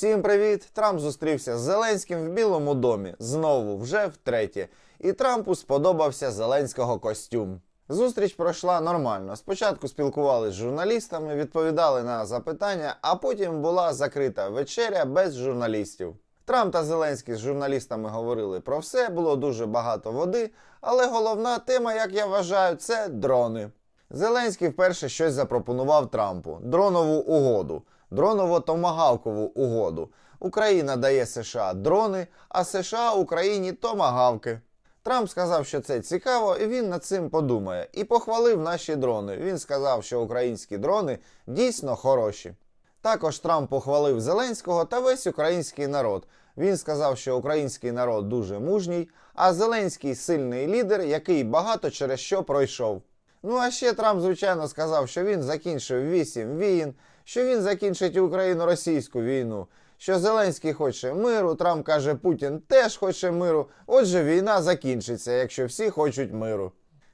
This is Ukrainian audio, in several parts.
Всім привіт! Трамп зустрівся з Зеленським в Білому домі знову, вже втретє. І Трампу сподобався Зеленського костюм. Зустріч пройшла нормально. Спочатку спілкувалися з журналістами, відповідали на запитання, а потім була закрита вечеря без журналістів. Трамп та Зеленський з журналістами говорили про все, було дуже багато води, але головна тема, як я вважаю, це дрони. Зеленський вперше щось запропонував Трампу: дронову угоду, дроново-томагавкову угоду. Україна дає США дрони, а США Україні томагавки. Трамп сказав, що це цікаво, і він над цим подумає. І похвалив наші дрони. Він сказав, що українські дрони дійсно хороші. Також Трамп похвалив Зеленського та весь український народ. Він сказав, що український народ дуже мужній, а Зеленський сильний лідер, який багато через що пройшов. Ну а ще Трамп, звичайно, сказав, що він закінчив 8 війн, що він закінчить україно-російську війну, що Зеленський хоче миру. Трамп каже, Путін теж хоче миру. Отже, війна закінчиться, якщо всі хочуть миру.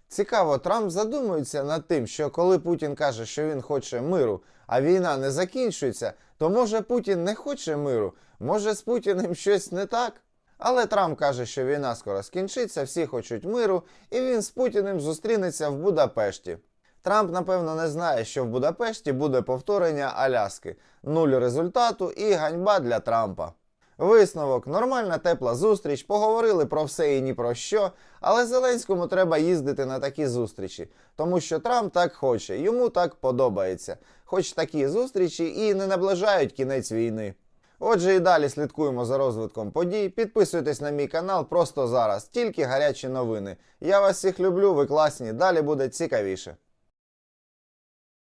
Цікаво, Трамп задумується над тим, що коли Путін каже, що він хоче миру, а війна не закінчується, то може Путін не хоче миру, може з Путіним щось не так. Але Трамп каже, що війна скоро скінчиться, всі хочуть миру, і він з Путіним зустрінеться в Будапешті. Трамп, напевно, не знає, що в Будапешті буде повторення Аляски, нуль результату і ганьба для Трампа. Висновок, нормальна тепла зустріч, поговорили про все і ні про що, але Зеленському треба їздити на такі зустрічі, тому що Трамп так хоче, йому так подобається. Хоч такі зустрічі і не наближають кінець війни. Отже, і далі слідкуємо за розвитком подій. Підписуйтесь на мій канал просто зараз, тільки гарячі новини. Я вас всіх люблю, ви класні, далі буде цікавіше.